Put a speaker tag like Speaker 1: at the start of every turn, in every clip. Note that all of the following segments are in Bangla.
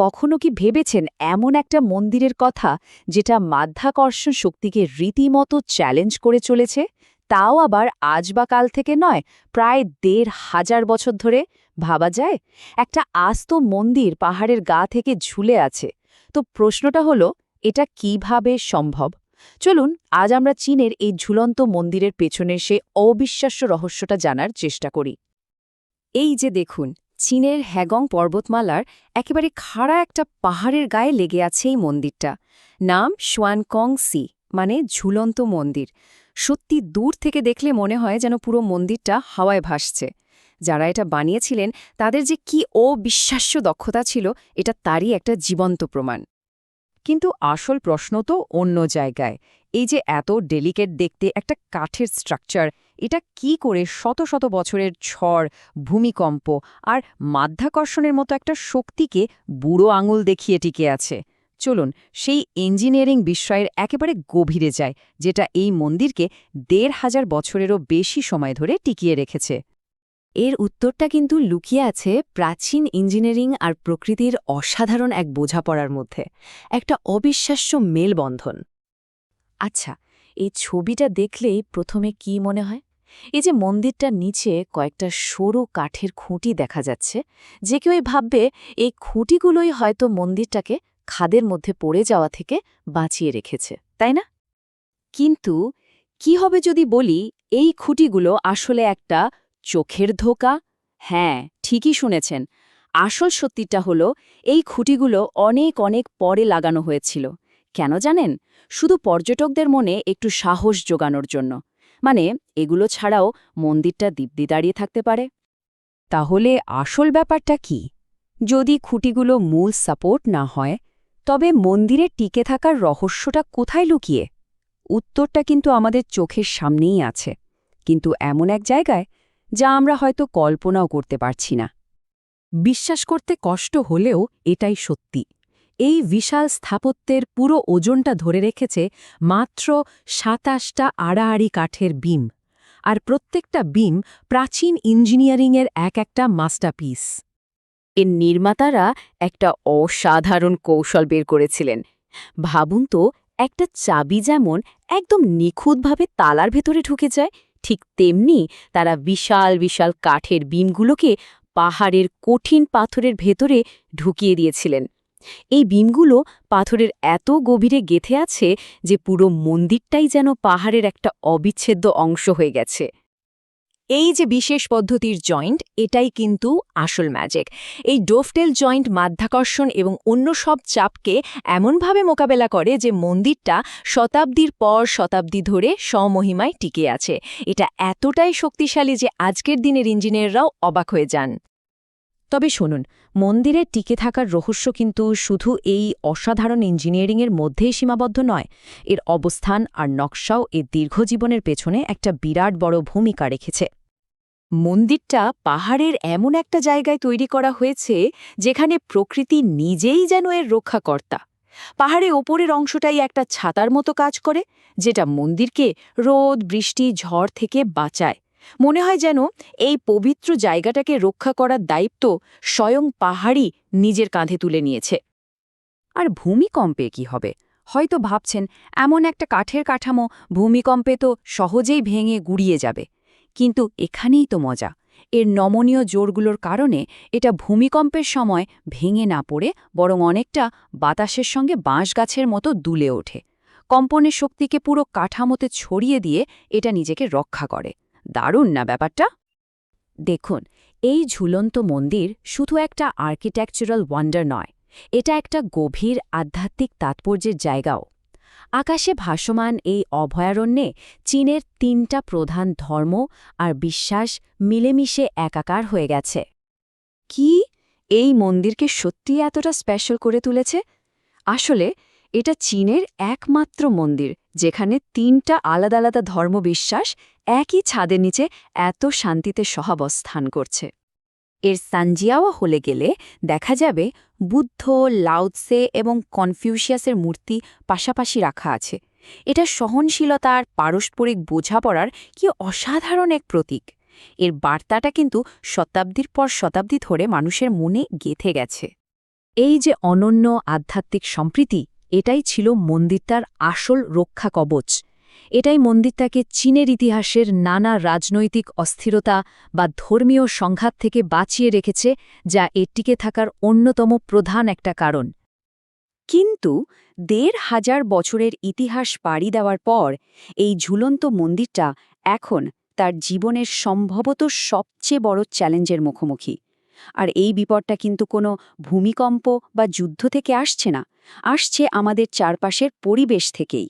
Speaker 1: কখনো কি ভেবেছেন এমন একটা মন্দিরের কথা যেটা মাধ্যাকর্ষণ শক্তিকে রীতিমতো চ্যালেঞ্জ করে চলেছে? তাও আবার আজ বা কাল থেকে নয়, প্রায় দেড় হাজার বছর ধরে, ভাবা যায়? একটা আস্ত মন্দির পাহাড়ের গা থেকে ঝুলে আছে। তো প্রশ্নটা হলো, এটা কীভাবে সম্ভব? চলুন, আজ আমরা চীনের এই ঝুলন্ত মন্দিরের পেছনে সে অবিশ্বাস্য রহস্যটা জানার চেষ্টা করি। এই যে দেখুন চীনের হ্যাগং পর্বতমালার একেবারে খাড়া একটা পাহাড়ের গায়ে লেগে আছে এই মন্দিরটা। নাম সোয়ানকং সি মানে ঝুলন্ত মন্দির। সত্যি দূর থেকে দেখলে মনে হয় যেন পুরো মন্দিরটা হাওয়ায় ভাসছে। যারা এটা বানিয়েছিলেন, তাদের যে কি অবিশ্বাস্য দক্ষতা ছিল, এটা তারই একটা জীবন্ত প্রমাণ। কিন্তু আসল প্রশ্ন তো অন্য জায়গায়। এই যে এত ডেলিকেট দেখতে, একটা কাঠের স্ট্রাকচার এটা কি করে শত শত বছরের ঝড়, ভূমিকম্প আর মাধ্যাকর্ষণের মতো একটা শক্তিকে বুড়ো আঙুল দেখিয়ে টিকে আছে? চলুন, সেই ইঞ্জিনিয়ারিং বিস্ময়ের একেবারে গভীরে যায় যেটা এই মন্দিরকে দেড় হাজার বছরেরও বেশি সময় ধরে টিকিয়ে রেখেছে। এর উত্তরটা কিন্তু লুকিয়ে আছে প্রাচীন ইঞ্জিনিয়ারিং আর প্রকৃতির অসাধারণ এক বোঝাপড়ার মধ্যে। একটা অবিশ্বাস্য মেলবন্ধন। আচ্ছা এই ছবিটা দেখলেই প্রথমে কি মনে হয়? এই যে মন্দিরটার নিচে কয়েকটা সরু কাঠের খুঁটি দেখা যাচ্ছে, যে কেউই ভাববে এই খুঁটিগুলোই হয়তো মন্দিরটাকে খাদের মধ্যে পড়ে যাওয়া থেকে বাঁচিয়ে রেখেছে, তাই না? কিন্তু কি হবে যদি বলি, এই খুঁটিগুলো আসলে একটা চোখের ধোকা? হ্যাঁ ঠিকই শুনেছেন। আসল সত্যিটা হলো, এই খুঁটিগুলো অনেক অনেক পরে লাগানো হয়েছিল। কেন জানেন? শুধু পর্যটকদের মনে একটু সাহস জোগানোর জন্য। মানে এগুলো ছাড়াও মন্দিরটা দিব্যি দাঁড়িয়ে থাকতে পারে। তাহলে আসল ব্যাপারটা কি? যদি খুঁটিগুলো মূল সাপোর্ট না হয়, তবে মন্দিরে টিকে থাকার রহস্যটা কোথায় লুকিয়ে? উত্তরটা কিন্তু আমাদের চোখের সামনেই আছে। কিন্তু এমন এক জায়গায় যা আমরা হয়তো কল্পনাও করতে পারছি না। বিশ্বাস করতে কষ্ট হলেও এটাই সত্যি। এই বিশাল স্থাপত্যের পুরো ওজনটা ধরে রেখেছে মাত্র সাতাশটা আড়াআড়ি কাঠের বিম, আর প্রত্যেকটা বিম প্রাচীন ইঞ্জিনিয়ারিংয়ের এক একটা মাস্টারপিস। এর নির্মাতারা একটা অসাধারণ কৌশল বের করেছিলেন। ভাবুন তো, একটা চাবি যেমন একদম নিখুঁতভাবে তালার ভেতরে ঢুকে যায়, ঠিক তেমনি তারা বিশাল বিশাল কাঠের বিমগুলোকে পাহাড়ের কঠিন পাথরের ভেতরে ঢুকিয়ে দিয়েছিলেন। এই বিমগুলো পাথরের এত গভীরে গেথে আছে যে পুরো মন্দিরটাই যেন পাহাড়ের একটা অবিচ্ছেদ্য অংশ হয়ে গেছে। এই যে বিশেষ পদ্ধতির জয়েন্ট, এটাই কিন্তু আসল ম্যাজিক এই ডোফটেল জয়েন্ট মাধ্যাকর্ষণ এবং অন্য সব চাপকে এমনভাবে মোকাবেলা করে যে মন্দিরটা শতাব্দীর পর শতাব্দী ধরে স্বমহিমায় টিকে আছে। এটা এতটাই শক্তিশালী যে আজকের দিনের ইঞ্জিনিয়াররাও অবাক হয়ে যান। তবে শুনুন, মন্দিরে টিকে থাকার রহস্য কিন্তু শুধু এই অসাধারণ ইঞ্জিনিয়ারিংয়ের মধ্যেই সীমাবদ্ধ নয়। এর অবস্থান আর নকশাও এর দীর্ঘজীবনের পেছনে একটা বিরাট বড় ভূমিকা রেখেছে। মন্দিরটা পাহাড়ের এমন একটা জায়গায় তৈরি করা হয়েছে, যেখানে প্রকৃতি নিজেই যেন এর রক্ষাকর্তা। পাহাড়ে ওপরের অংশটাই একটা ছাতার মতো কাজ করে, যেটা মন্দিরকে রোদ, বৃষ্টি, ঝড় থেকে বাঁচায়। মনে হয় যেন এই পবিত্র জায়গাটাকে রক্ষা করার দায়িত্ব স্বয়ং পাহাড়ই নিজের কাঁধে তুলে নিয়েছে। আর ভূমিকম্পে কি হবে? হয়তো ভাবছেন, এমন একটা কাঠের কাঠামো ভূমিকম্পে তো সহজেই ভেঙে গুড়িয়ে যাবে। কিন্তু এখানেই তো মজা। এর নমনীয় জোরগুলোর কারণে এটা ভূমিকম্পের সময় ভেঙে না পড়ে বরং অনেকটা বাতাসের সঙ্গে বাঁশগাছের মতো দুলে ওঠে। কম্পনের শক্তিকে পুরো কাঠামোতে ছড়িয়ে দিয়ে এটা নিজেকে রক্ষা করে। দারুণ না ব্যাপারটা? দেখুন, এই ঝুলন্ত মন্দির শুধু একটা আর্কিটেকচারাল ওয়ান্ডার নয়, এটা একটা গভীর আধ্যাত্মিক তাৎপর্যের জায়গাও। আকাশে ভাসমান এই অভয়ারণ্যে চীনের তিনটা প্রধান ধর্ম আর বিশ্বাস মিলেমিশে একাকার হয়ে গেছে। কি? এই মন্দিরকে সত্যি এতটা স্পেশাল করে তুলেছে? আসলে এটা চীনের একমাত্র মন্দির, যেখানে তিনটা আলাদা আলাদা ধর্মবিশ্বাস একই ছাদের নিচে এত শান্তিতে সহাবস্থান করছে। এর সানজিয়াওয়া হলে গেলে দেখা যাবে বুদ্ধ লাউৎসে এবং কনফিউশিয়াসের মূর্তি পাশাপাশি রাখা আছে। এটা সহনশীলতার পারস্পরিক বোঝাপড়ার কি অসাধারণ এক প্রতীক। এর বার্তাটা কিন্তু শতাব্দীর পর শতাব্দী ধরে মানুষের মনে গেথে গেছে। এই যে অনন্য আধ্যাত্মিক সম্প্রীতি এটাই ছিল মন্দিরটার আসল রক্ষা কবচ। এটাই মন্দিরটাকে চীনের ইতিহাসের নানা রাজনৈতিক অস্থিরতা বা ধর্মীয় সংঘাত থেকে বাঁচিয়ে রেখেছে, যা এর টিকে থাকার অন্যতম প্রধান একটা কারণ। কিন্তু দেড় হাজার বছরের ইতিহাস পাড়ি দেওয়ার পর, এই ঝুলন্ত মন্দিরটা এখন তার জীবনের সম্ভবত সবচেয়ে বড় চ্যালেঞ্জের মুখোমুখি। আর এই বিপদটা কিন্তু কোনো ভূমিকম্প বা যুদ্ধ থেকে আসছে না, আসছে আমাদের চারপাশের পরিবেশ থেকেই।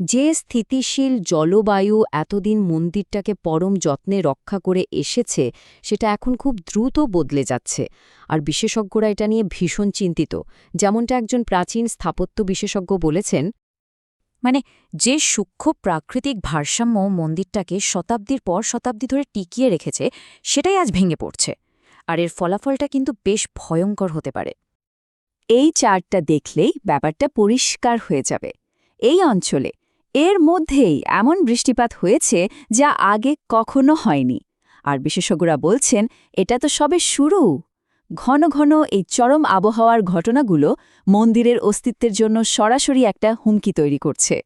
Speaker 1: যে স্থিতিশীল জলবায়ু এতদিন মন্দিরটাকে পরম যত্নে রক্ষা করে এসেছে, সেটা এখন খুব দ্রুত বদলে যাচ্ছে। আর বিশেষজ্ঞরা এটা নিয়ে ভীষণ চিন্তিত, যেমনটা একজন প্রাচীন স্থাপত্য বিশেষজ্ঞ বলেছেন মানে যে সূক্ষ্ম প্রাকৃতিক ভারসাম্য মন্দিরটাকে শতাব্দীর পর শতাব্দী ধরে টিকিয়ে রেখেছে, সেটাই আজ ভেঙে পড়ছে। আর এর ফলাফলটা কিন্তু বেশ ভয়ঙ্কর হতে পারে। এই চার্টটা দেখলেই ব্যাপারটা পরিষ্কার হয়ে যাবে। এই অঞ্চলে, এর মধ্যেই এমন বৃষ্টিপাত হয়েছে যা আগে কখনো হয়নি। আর বিশেষজ্ঞরা বলছেন, এটা তো সবে শুরু। ঘন ঘন এই চরম আবহাওয়ার ঘটনাগুলো মন্দিরের অস্তিত্বের জন্য সরাসরি একটা হুমকি তৈরি করছে।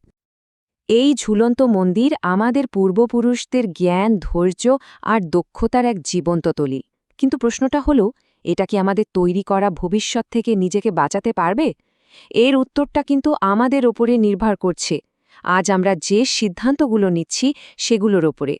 Speaker 1: এই ঝুলন্ত মন্দির আমাদের পূর্বপুরুষদের জ্ঞান, ধৈর্য আর দক্ষতার এক জীবন্ত তলি। কিন্তু প্রশ্নটা হলো, এটা কি আমাদের তৈরি করা ভবিষ্যৎ থেকে নিজেকে বাঁচাতে পারবে? এর উত্তরটা কিন্তু আমাদের ওপরে নির্ভর করছে। আজ আমরা যে সিদ্ধান্তগুলো নিচ্ছি সেগুলোর ওপরে।